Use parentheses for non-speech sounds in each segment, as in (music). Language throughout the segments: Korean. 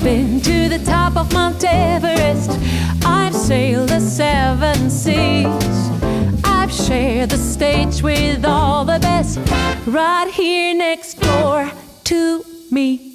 I've been to the top of Mount Everest. I've sailed the seven seas. I've shared the stage with all the best right here next door to me.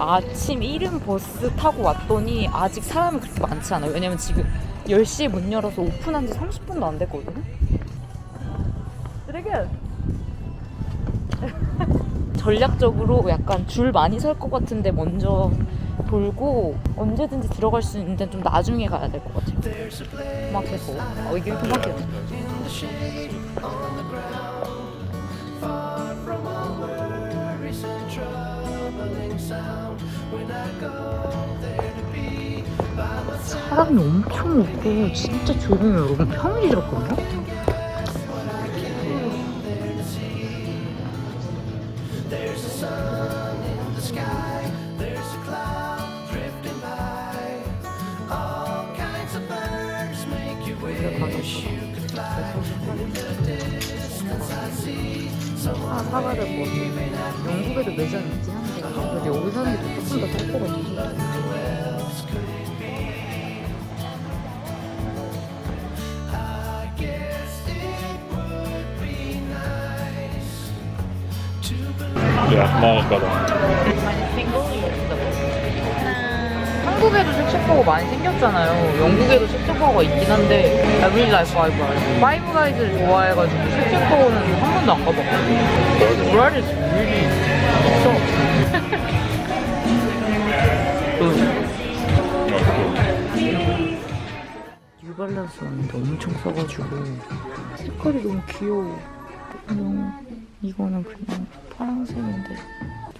아침 이른 버스 타고 왔더니 아직 사람이 그렇게 많지 않아요. 왜냐면 지금 10시에 문 열어서 오픈한 지 30분도 안 됐거든요. 쓰레기! (laughs) 전략적으로 약간 줄 많이 설 것 같은데 먼저 돌고 언제든지 들어갈 수 있는데 좀 나중에 가야 될 것 같아요. 토마켓고. 어, 이게 토마켓. 사람이 엄청 없고 진짜 조용해요. 여러분 평일이었거든요? 아, 사과를 뭐 영국에도 매장이 있긴 한데 근데 여기 사는 게 조금 더살것 같아서 Yeah, mine's better. 한국에도 쉑쉑버거 많이 생겼잖아요. 영국에도 쉑쉑버거가 있긴 한데 I really like Five Guys. 파이브 가이즈를 좋아해가지고 쉑쉑버거는 한 번도 안 가봤거든요. 브라이드 really 있어. 뉴발란스 왔는데 엄청 써가지고 색깔이 너무 귀여워. 그냥 이거는 그냥 파란색인데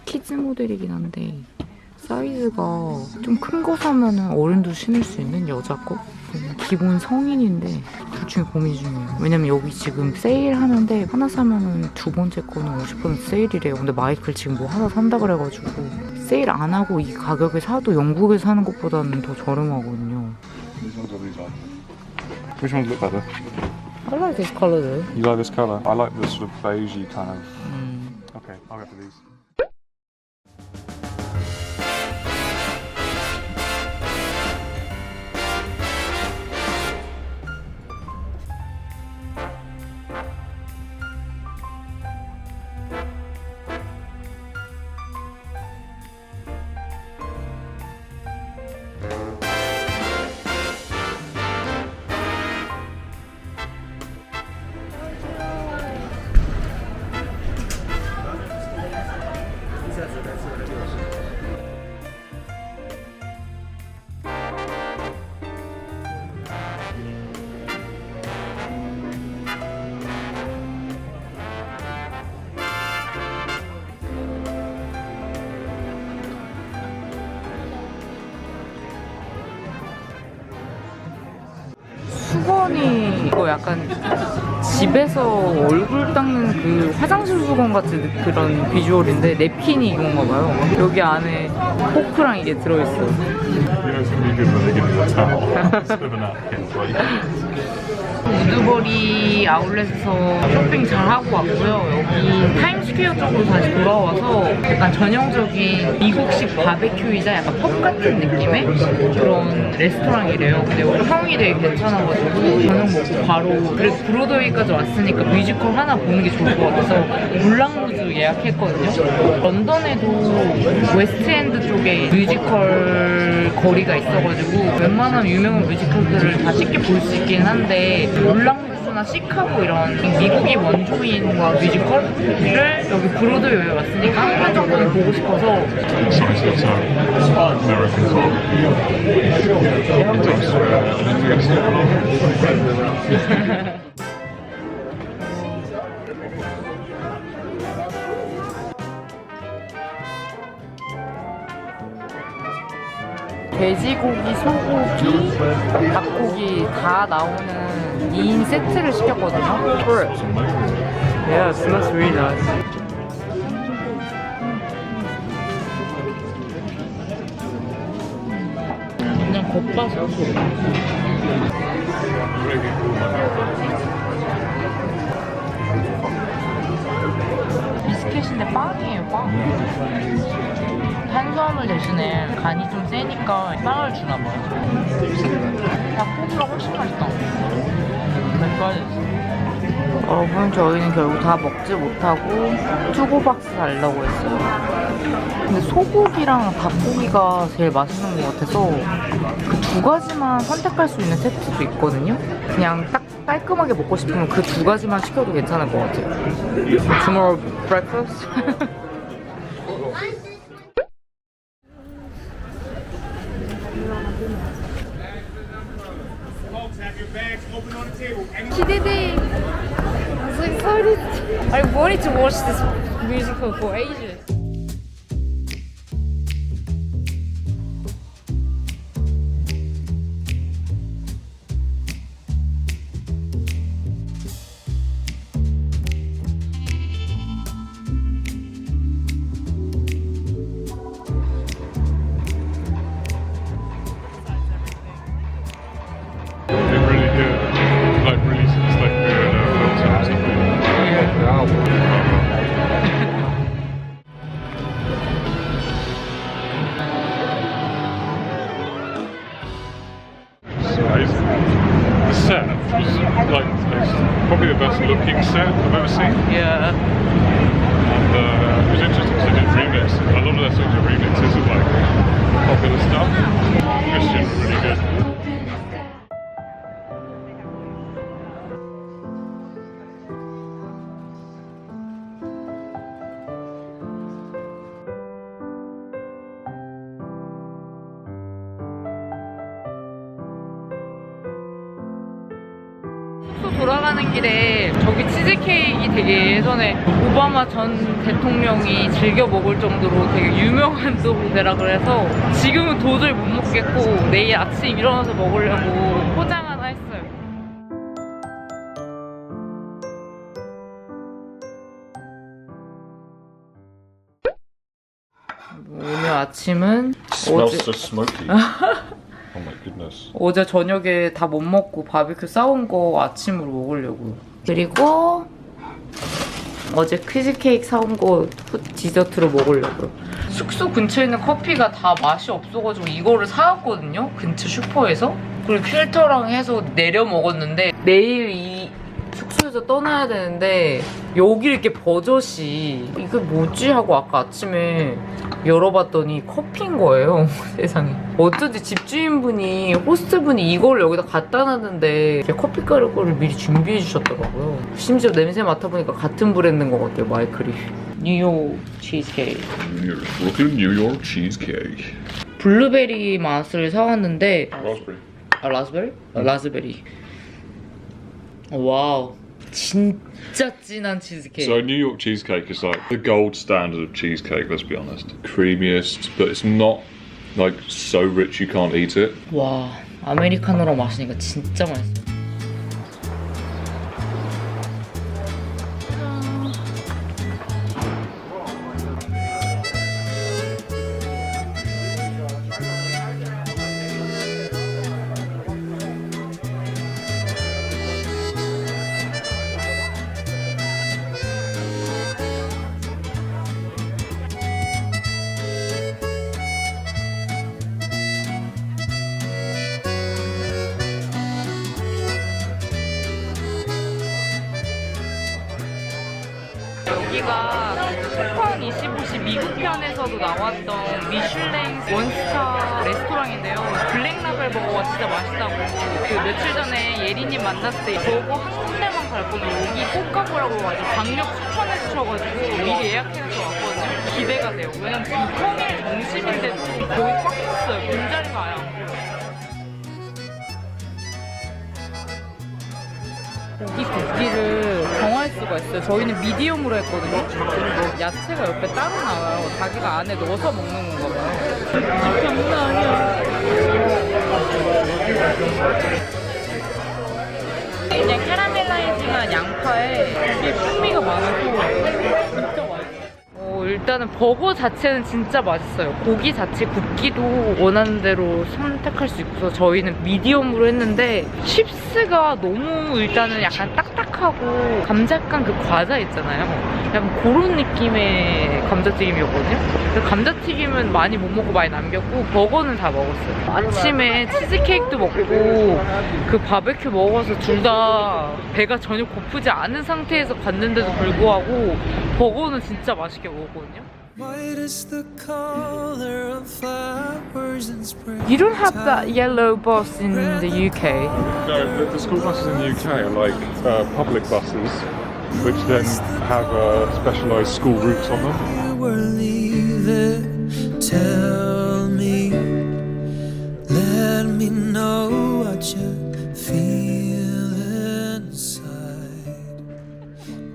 키즈 모델이긴 한데 사이즈가 좀 큰 거 사면은 어른도 신을 수 있는 여자 거 기본 성인인데 둘 중에 고민 중이에요 왜냐면 여기 지금 세일하는데 하나 사면은 두 번째 거는 50% 세일이래요 근데 마이클 지금 뭐 하나 산다 그래가지고 세일 안 하고 이 가격에 사도 영국에서 사는 것보다는 더 저렴하거든요 These ones or these ones? Which ones look better? I like this color though You like this colour? I like the sort of beigey kind of. 음. Okay, I'll go for these. 약간 집에서 얼굴 닦는 그 화장실 수건 같은 그런 비주얼인데 냅킨이 이건가 봐요. 여기 안에 포크랑 이게 들어있어요. 우드버리 아울렛에서 쇼핑 잘 하고 왔고요. 여기 타임스퀘어 쪽으로 다시 돌아와서 약간 전형적인 미국식 바베큐이자 약간 펍 같은 느낌의 그런 레스토랑이래요. 근데 여기 평이 되게 괜찮아가지고 저녁 먹고 바로 그래도 브로드웨이까지 왔으니까 뮤지컬 하나 보는 게 좋을 것 같아서 물랑루즈 예약했거든요. 런던에도 웨스트엔드 쪽에 뮤지컬 거리가 있어가지고 웬만한 유명한 뮤지컬들을 다 쉽게 볼 수 있긴 한데 물랑루즈나 시카고 이런 미국이 원조인과 뮤지컬을 여기 브로드웨이에 왔으니까 한번 정도는 보고 싶어서 American. It does. (laughs) 돼지고기, 소고기, 닭고기 다 나오는 2인 세트를 시켰거든요. Correct. Yeah, smells really nice. 그냥 겉바속. 비 탄수화물 대신에 간이 좀 세니까 빵을 주나 봐요. 닭고기가 훨씬 맛있다. 맥가있어 여러분 저희는 결국 다 먹지 못하고 투고박스 달라고 했어요. 근데 소고기랑 닭고기가 제일 맛있는 것 같아서 그 두 가지만 선택할 수 있는 세트도 있거든요. 그냥 딱 깔끔하게 먹고 싶으면 그 두 가지만 시켜도 괜찮을 것 같아요. Tomorrow breakfast? (laughs) I wanted to watch this musical for ages. Set I've ever seen. Yeah. And uh, it was interesting because they did remix. A lot of their songs are remixes of like popular stuff. Christian, really good. 저기 치즈케이크 되게 예전에 오바마 전 대통령이 즐겨 먹을 정도로 되게 유명한 (laughs) 또 데라 그래서 지금은 도저히 못 먹겠고 내일 아침 일어나서 먹으려고 포장 하나 했어요. 오늘 아침은 어제, (laughs) oh. 어제 저녁에 다 못 먹고 바비큐 싸온 거 아침으로 먹으려고요. 그리고 어제 퀴즈 케이크 사온 거 후- 디저트로 먹으려고요. 숙소 근처에 있는 커피가 다 맛이 없어가지고 이거를 사왔거든요. 근처 슈퍼에서. 그리고 필터랑 해서 내려 먹었는데 내일 이 숙소에서 떠나야 되는데 여기 이렇게 버젓이 이게 뭐지 하고 아까 아침에 열어봤더니 커피인 거예요. (laughs) 세상에. 어쩐지 집주인분이 호스트분이 이걸 여기다 갖다 놨는데 이렇게 커피 가루 거를 미리 준비해 주셨더라고요. 심지어 냄새 맡아보니까 같은 브랜드인 것 같아요. 마이클이. 뉴욕 치즈케이크. New York cheesecake. 블루베리 맛을 사왔는데 Raspberry. 아 라즈베리? 아, 라즈베리. 와우. 진짜 진한 치즈케이크. So New York cheesecake is like the gold standard of cheesecake. Let's be honest. Creamiest, but it's not like so rich you can't eat it. 와 아메리카노랑 마시니까 진짜 맛있어. 여기가 쿠팡 25시 미국 편에서도 나왔던 미슐랭 원스타 레스토랑인데요. 블랙라벨 버거가 진짜 맛있다고. 그 며칠 전에 예리님 만났을 때 버거 한 군데만 갈 거면 여기 꼭 가보라고 해가지고 강력 추천해 주셔가지고 미리 예약해서 왔거든요. 기대가 돼요. 왜냐면 평일 점심인데도 거의 꽉 찼어요. 빈자리가 아예 안 보여요. 고기 굽기를 정할 수가 있어요. 저희는 미디움으로 했거든요. 야채가 옆에 따로 나와요. 자기가 안에 넣어서 먹는 건가 봐요. 장난 아니야. 그냥 캐러멜라이징한 양파에 되게 풍미가 많아서 일단은 버거 자체는 진짜 맛있어요. 고기 자체 굽기도 원하는 대로 선택할 수 있고서 저희는 미디엄으로 했는데 칩스가 너무 일단은 약간 딱딱하고 감자깡 그 과자 있잖아요. 약간 그런 느낌의 감자튀김이었거든요. 그래서 감자튀김은 많이 못 먹고 많이 남겼고 버거는 다 먹었어요. 아침에 치즈케이크도 먹고 그 바베큐 먹어서 둘 다 배가 전혀 고프지 않은 상태에서 갔는데도 불구하고 버거는 진짜 맛있게 먹었거든요. White is the color of flowers in spring. You don't have that yellow bus in the UK. No, the, the school buses in the UK are like uh, public buses, which then have uh, specialised school routes on them. You were leaving. Tell me, let me know what you feel inside.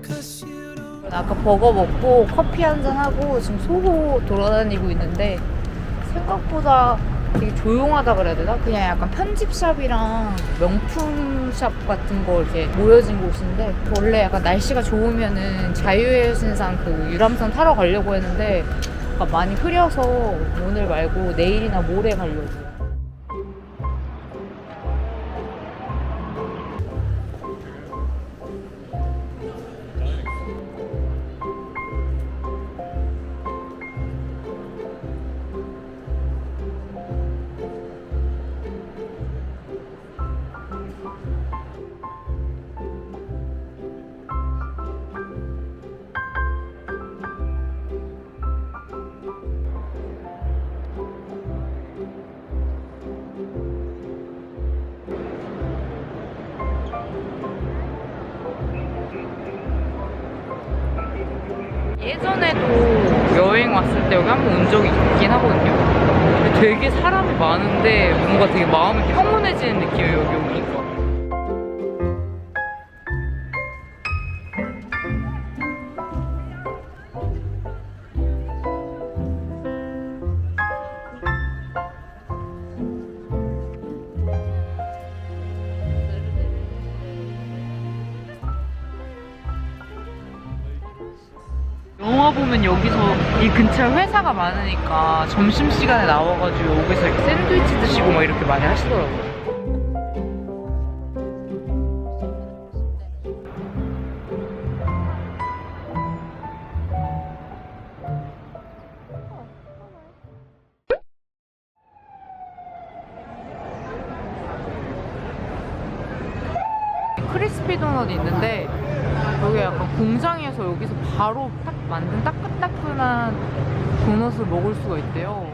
Cause you don't. 아까 버거 먹고 커피 한 잔 하고 지금 소호 돌아다니고 있는데 생각보다 되게 조용하다 그래야 되나? 그냥 약간 편집샵이랑 명품샵 같은 거 이렇게 모여진 곳인데 원래 약간 날씨가 좋으면은 자유의 신상 그 유람선 타러 가려고 했는데 약간 많이 흐려서 오늘 말고 내일이나 모레 가려고. 예전에도 여행 왔을 때 여기 한 번 온 적이 있긴 하거든요. 되게 사람이 많은데 뭔가 되게 마음이 평온해지는 느낌이에요, 여기 오니까. 근처에 회사가 많으니까 점심시간에 나와가지고 여기서 이렇게 샌드위치 드시고 막 이렇게 많이 하시더라고요. 크리스피 도넛이 있는데 여기 약간 공장에서 여기서 바로 딱 만든 따 끈따끈한 도넛을 먹을 수가 있대요.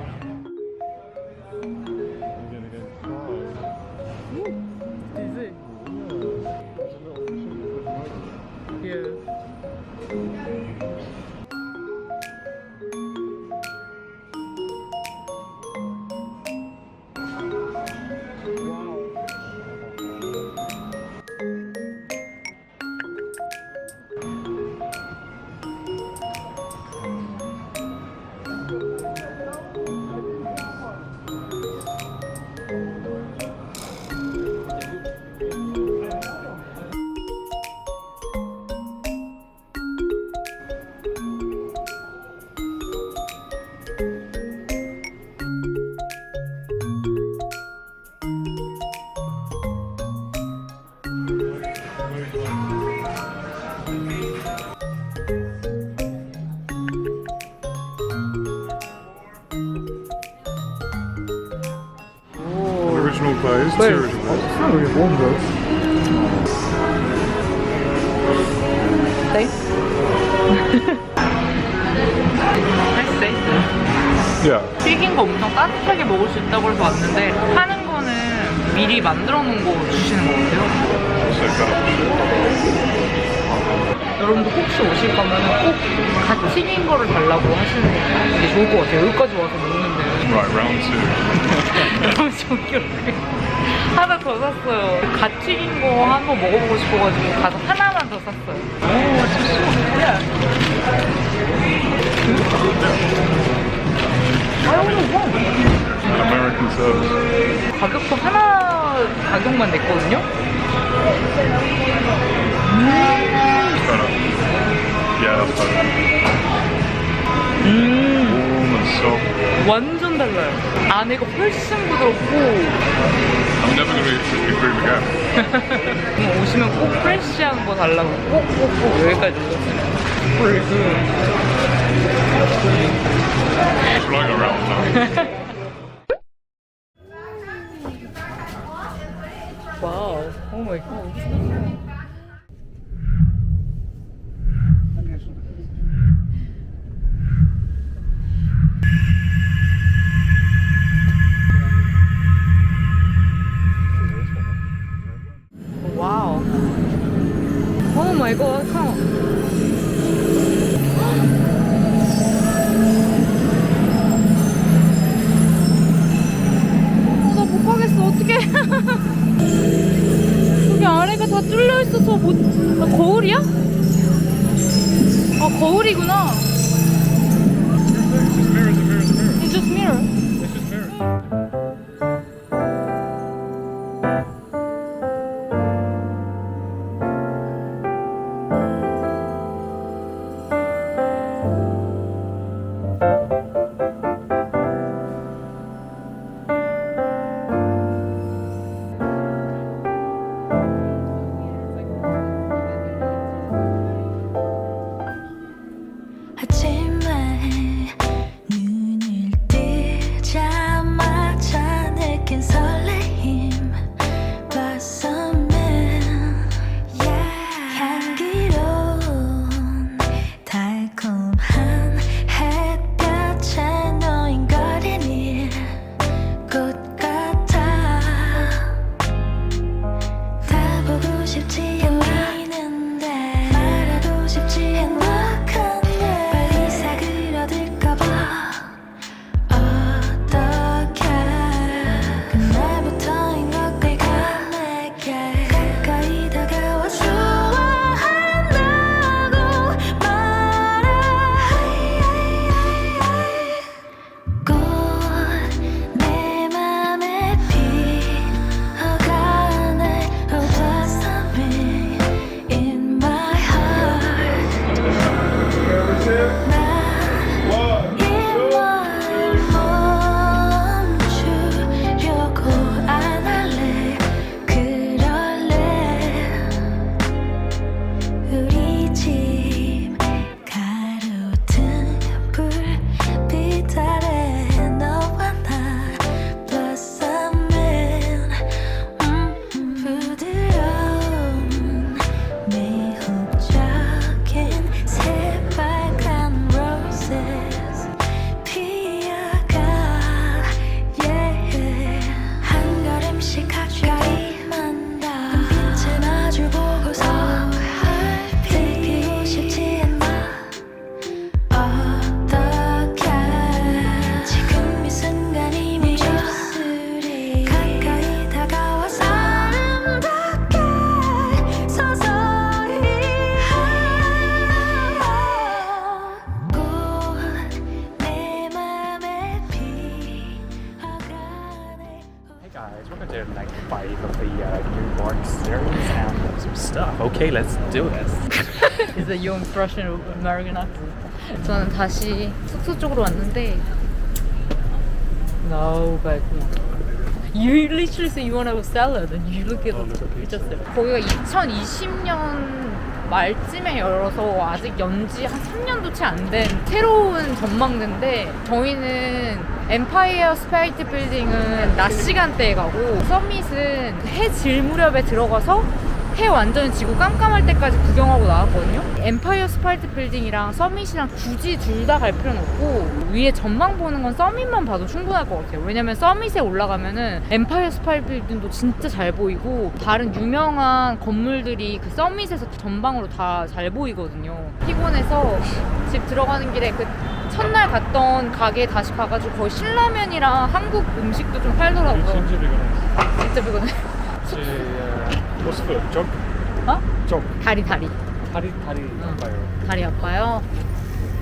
Clothes. It's not really warm though. 네? 있어. (laughs) Yeah. 튀긴 거 엄청 따뜻하게 먹을 수 있다고 해서 왔는데 파는 거는 미리 만들어 놓은 거 주시는 것 같아요. So kind 여러분도 혹시 오실 거면 꼭갓 튀긴 거를 달라고 하시는 게 좋을 것 같아요. 여기까지 와서 먹는데. of right round two. (laughs) 너무 정겹게. 하나 더 샀어요. 갓 튀긴 거 한 번 먹어보고 싶어가지고 가서 하나만 더 샀어요. 오, 진짜. American service. 가격도 하나 가격만 냈거든요? Yeah, that's better. Warm soft. 완전 달라요. 안에가 훨씬 부드럽고 I'm never. 음, 오시면 꼭 프레쉬한 거 달라고 꼭꼭꼭 여기까지 오셨어요. 그래서 It's now. 와우. 오 마이 갓. Of American accent? 저는 다시 숙소 쪽으로 왔는데 나우가 있구나. You literally say you want to have a salad and you look at it. 미쳤어요. 거기가 2020년 말쯤에 열어서 아직 연지 한 3년도 채 안 된 새로운 전망대인데 저희는 엠파이어 스파이트 빌딩은 낮 시간대에 가고 서밋은 해 질 무렵에 들어가서 해 완전히 지고 깜깜할 때까지 구경하고 나왔거든요. 엠파이어 스파이트 빌딩이랑 서밋이랑 굳이 둘 다 갈 필요는 없고 위에 전망 보는 건 서밋만 봐도 충분할 것 같아요. 왜냐면 서밋에 올라가면은 엠파이어 스파이트 빌딩도 진짜 잘 보이고 다른 유명한 건물들이 그 서밋에서 전방으로 다 잘 보이거든요. 피곤해서 집 들어가는 길에 그 첫날 갔던 가게 다시 가가지고 거의 신라면이랑 한국 음식도 좀 팔더라고요. 진짜 피곤해. Foot? Jog? 어? Jog. 다리 다리. 다리 다리 아파요. 다리 아파요.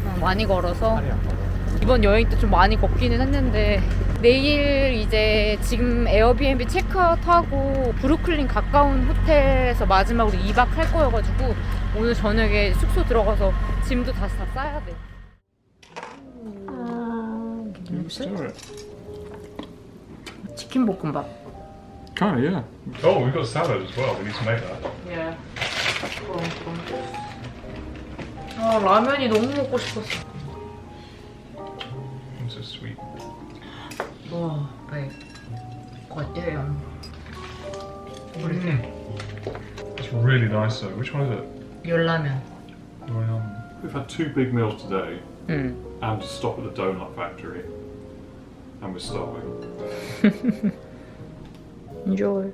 어, 많이 걸어서 다리 아파요. 이번 여행 때 좀 많이 걷기는 했는데 내일 이제 지금 에어비앤비 체크아웃하고 브루클린 가까운 호텔에서 마지막으로 2박 할 거여가지고 오늘 저녁에 숙소 들어가서 짐도 다시 다 싸야 돼. It. 치킨 볶음밥. Kind of, yeah. Oh, we've got salad as well. We need to make that. 예. 그럼 그럼. 아 라면이 너무 먹고 싶었어. It's so sweet. 와, 네. 어때요? Mm. It's really nice though. Which one is it? 열라면. Um, we've had two big meals today 응. and a stop at the donut factory. And we're starving. (laughs) Enjoy.